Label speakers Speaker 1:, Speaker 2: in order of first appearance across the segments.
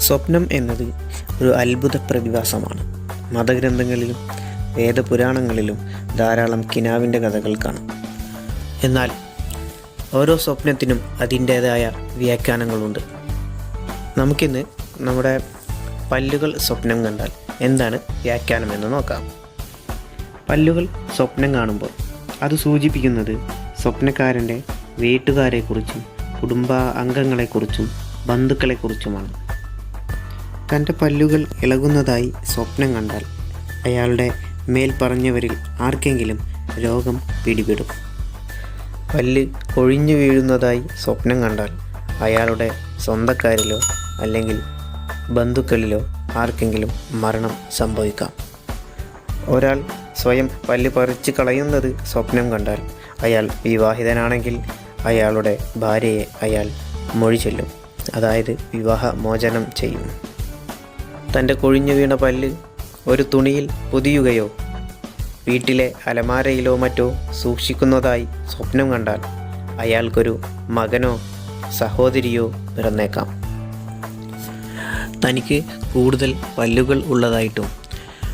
Speaker 1: സ്വപ്നം എന്നത് ഒരു അത്ഭുത പ്രതിഭാസമാണ്. മതഗ്രന്ഥങ്ങളിലും വേദപുരാണങ്ങളിലും ധാരാളം കിനാവിന്റെ കഥകൾ കാണാം. എന്നാൽ ഓരോ സ്വപ്നത്തിനും അതിന്റേതായ വ്യാഖ്യാനങ്ങളുണ്ട്. നമുക്കിന്ന് നമ്മുടെ പല്ലുകൾ സ്വപ്നം കണ്ടാൽ എന്താണ് വ്യാഖ്യാനം എന്ന് നോക്കാം. പല്ലുകൾ സ്വപ്നം കാണുമ്പോൾ അത് സൂചിപ്പിക്കുന്നത് സ്വപ്നക്കാരന്റെ വീട്ടുകാരെക്കുറിച്ചും കുടുംബ അംഗങ്ങളെക്കുറിച്ചും ബന്ധുക്കളെക്കുറിച്ചുമാണ്. തന്റെ പല്ലുകൾ ഇളകുന്നതായി സ്വപ്നം കണ്ടാൽ അയാളുടെ മേൽ പറഞ്ഞവരിൽ ആർക്കെങ്കിലും രോഗം പിടിപെടും. പല്ല് കൊഴിഞ്ഞു വീഴുന്നതായി സ്വപ്നം കണ്ടാൽ അയാളുടെ സ്വന്തക്കാരിലോ അല്ലെങ്കിൽ ബന്ധുക്കളിലോ ആർക്കെങ്കിലും മരണം സംഭവിക്കാം. ഒരാൾ സ്വയം പല്ല് പറിച്ചു കളയുന്നത് സ്വപ്നം കണ്ടാൽ അയാൾ വിവാഹിതനാണെങ്കിൽ അയാളുടെ ഭാര്യയെ അയാൾ മൊഴി ചൊല്ലും. അതായത് വിവാഹമോചനം ചെയ്യും. തന്റെ കൊഴിഞ്ഞു വീണ പല്ല് ഒരു തുണിയിൽ പൊതിയുകയോ വീട്ടിലെ അലമാരയിലോ മറ്റോ സൂക്ഷിക്കുന്നതായി സ്വപ്നം കണ്ടാൽ അയാൾക്കൊരു മകനോ സഹോദരിയോ പിറന്നേക്കാം. തനിക്ക് കൂടുതൽ പല്ലുകൾ ഉള്ളതായിട്ടോ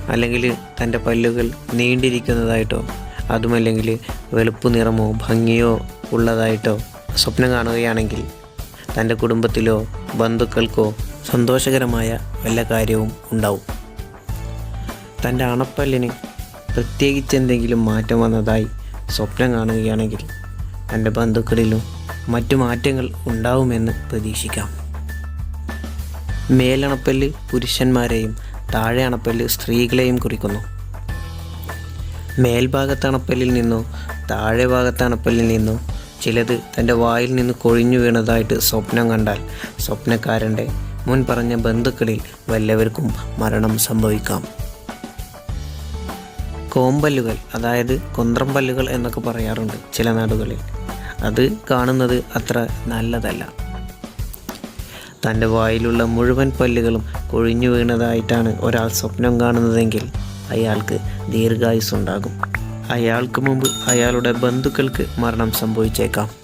Speaker 1: അല്ലെങ്കിൽ തന്റെ പല്ലുകൾ നീണ്ടിരിക്കുന്നതായിട്ടോ അതുമല്ലെങ്കിൽ വെളുപ്പ് നിറമോ ഭംഗിയോ ഉള്ളതായിട്ടോ സ്വപ്നം കാണുകയാണെങ്കിൽ തന്റെ കുടുംബത്തിലോ ബന്ധുക്കൾക്കോ സന്തോഷകരമായ വല്ല കാര്യവും ഉണ്ടാവും. തന്റെ അണപ്പല്ലിന് പ്രത്യേകിച്ച് എന്തെങ്കിലും മാറ്റം വന്നതായി സ്വപ്നം കാണുകയാണെങ്കിൽ തന്റെ ബന്ധുക്കളിലും മറ്റു മാറ്റങ്ങൾ ഉണ്ടാവുമെന്ന് പ്രതീക്ഷിക്കാം. മേലണപ്പല്ല് പുരുഷന്മാരെയും താഴെ അണപ്പല്ല് സ്ത്രീകളെയും കുറിക്കുന്നു. മേൽഭാഗത്ത് അണപ്പല്ലിൽ നിന്നോ താഴെ ഭാഗത്ത് അണപ്പല്ലിൽ നിന്നോ ചിലത് തന്റെ വായിൽ നിന്ന് കൊഴിഞ്ഞു വീണതായിട്ട് സ്വപ്നം കണ്ടാൽ സ്വപ്നക്കാരന്റെ മുൻ പറഞ്ഞ ബന്ധുക്കളിൽ വല്ലവർക്കും മരണം സംഭവിക്കാം. കോമ്പല്ലുകൾ അതായത് കുന്ത്രമ്പല്ലുകൾ എന്നൊക്കെ പറയാറുണ്ട് ചില നാടുകളിൽ. അത് കാണുന്നത് അത്ര നല്ലതല്ല. തന്റെ വായിലുള്ള മുഴുവൻ പല്ലുകളും കൊഴിഞ്ഞു വീണതായിട്ടാണ് ഒരാൾ സ്വപ്നം കാണുന്നതെങ്കിൽ അയാൾക്ക് ദീർഘായുസ് ഉണ്ടാകും അയാൾക്ക് മുമ്പ് അയാളുടെ ബന്ധുക്കൾക്ക് മരണം സംഭവിച്ചേക്കാം.